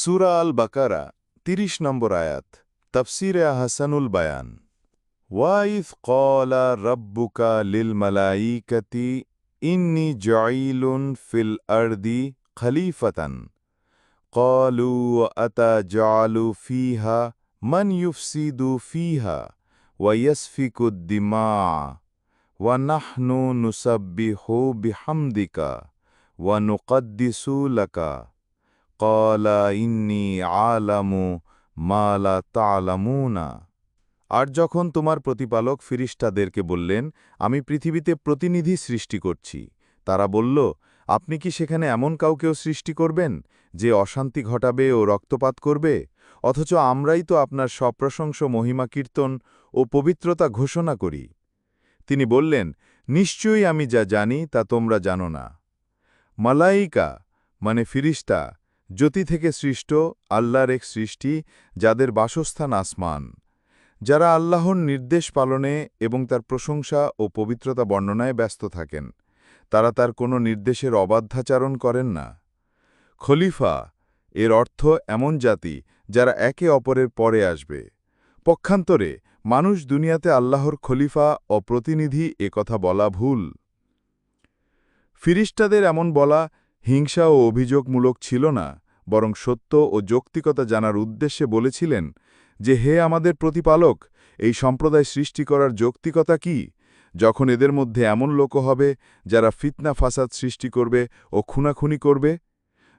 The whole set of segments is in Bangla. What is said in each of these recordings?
সুরা আল বাকারা তিরিশ নম্বর আয়াত তফসিরে হাসানুল বায়ান ওয়াইফ কলা রব্বুকা লিল মালাইকতি ইন্নি জয়ীলুন ফিল আর্দি খলিফতান قالوا أتجعل فيها من يفسد فيها ويسفك الدماء ونحن نسبح بحمدك ونقدس لك কলা ইন্নি আলামু মালা তালামুনা আর যখন তোমার প্রতিপালক ফিরিস্টাদেরকে বললেন, আমি পৃথিবীতে প্রতিনিধি সৃষ্টি করছি, তারা বলল, আপনি কি সেখানে এমন কাউকেও সৃষ্টি করবেন, যে অশান্তি ঘটাবে ও রক্তপাত করবে? অথচ আমরাই তো আপনার সপ্রশংস মহিমা কীর্তন ও পবিত্রতা ঘোষণা করি। তিনি বললেন, নিশ্চয়ই আমি যা জানি তা তোমরা জানো না। মালাইকা মানে ফিরিস্তা জ্যোতি থেকে সৃষ্ট আল্লাহর এক সৃষ্টি, যাদের বাসস্থান আসমান। যারা আল্লাহর নির্দেশ পালনে এবং তার প্রশংসা ও পবিত্রতা বর্ণনায় ব্যস্ত থাকেন, তারা তার কোনো নির্দেশের অবাধ্যাচারণ করেন না। খলিফা এর অর্থ এমন জাতি, যারা একে অপরের পরে আসবে। পক্ষান্তরে, মানুষ দুনিয়াতে আল্লাহর খলিফা ও প্রতিনিধি কথা বলা ভুল। ফিরিস্টাদের এমন বলা হিংসা ও অভিযোগমূলক ছিল না, বরং সত্য ও যৌক্তিকতা জানার উদ্দেশ্যে বলেছিলেন যে, হে আমাদের প্রতিপালক, এই সম্প্রদায় সৃষ্টি করার যৌক্তিকতা কি? যখন এদের মধ্যে এমন লোক হবে যারা ফিতনা ফাসাদ সৃষ্টি করবে ও খুনাখুনি করবে?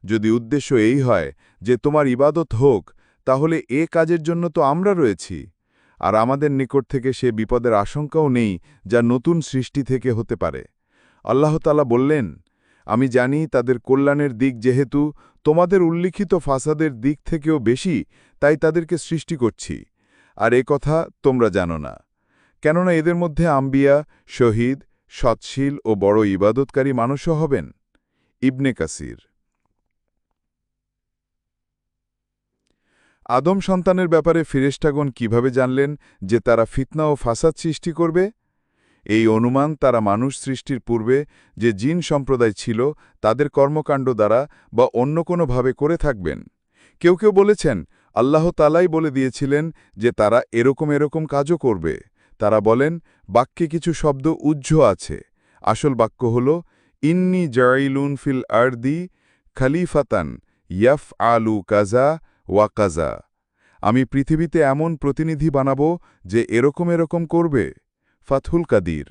যদি উদ্দেশ্য এই হয় যে, তোমার ইবাদত হোক, তাহলে এ কাজের জন্য তো আমরা রয়েছি। আর আমাদের নিকট থেকে সে বিপদের আশঙ্কাও নেই যা নতুন সৃষ্টি থেকে হতে পারে। আল্লাহতালা বললেন আমি জানি তাদের কল্যাণের দিক যেহেতু তোমাদের উল্লিখিত ফাসাদের দিক থেকেও বেশি, তাই তাদেরকে সৃষ্টি করছি। আর এ কথা তোমরা জানো না। কেননা এদের মধ্যে আম্বিয়া, শহীদ, সৎশীল ও বড় ইবাদতকারী মানুষও হবেন। ইবনে কাসির। আদম সন্তানের ব্যাপারে ফিরেস্টাগণ কীভাবে জানলেন যে তারা ফিতনা ও ফাসাদ সৃষ্টি করবে? এই অনুমান তারা মানুষ সৃষ্টির পূর্বে যে জিন সম্প্রদায় ছিল, তাদের কর্মকাণ্ড দ্বারা বা অন্য কোনোভাবে করে থাকবেন। কেউ কেউ বলেছেন, আল্লাহ তালাই বলে দিয়েছিলেন যে তারা এরকম এরকম কাজও করবে। তারা বলেন, বাক্যে কিছু শব্দ উজ্জ আছে। আসল বাক্য হল, ইন্নি জাইলুন ফিল আর্দি খালিফাতান ইয়াফ আলু কাজা ওয়া কাজা আমি পৃথিবীতে এমন প্রতিনিধি বানাবো যে এরকম এরকম করবে। ফাথুল কাদির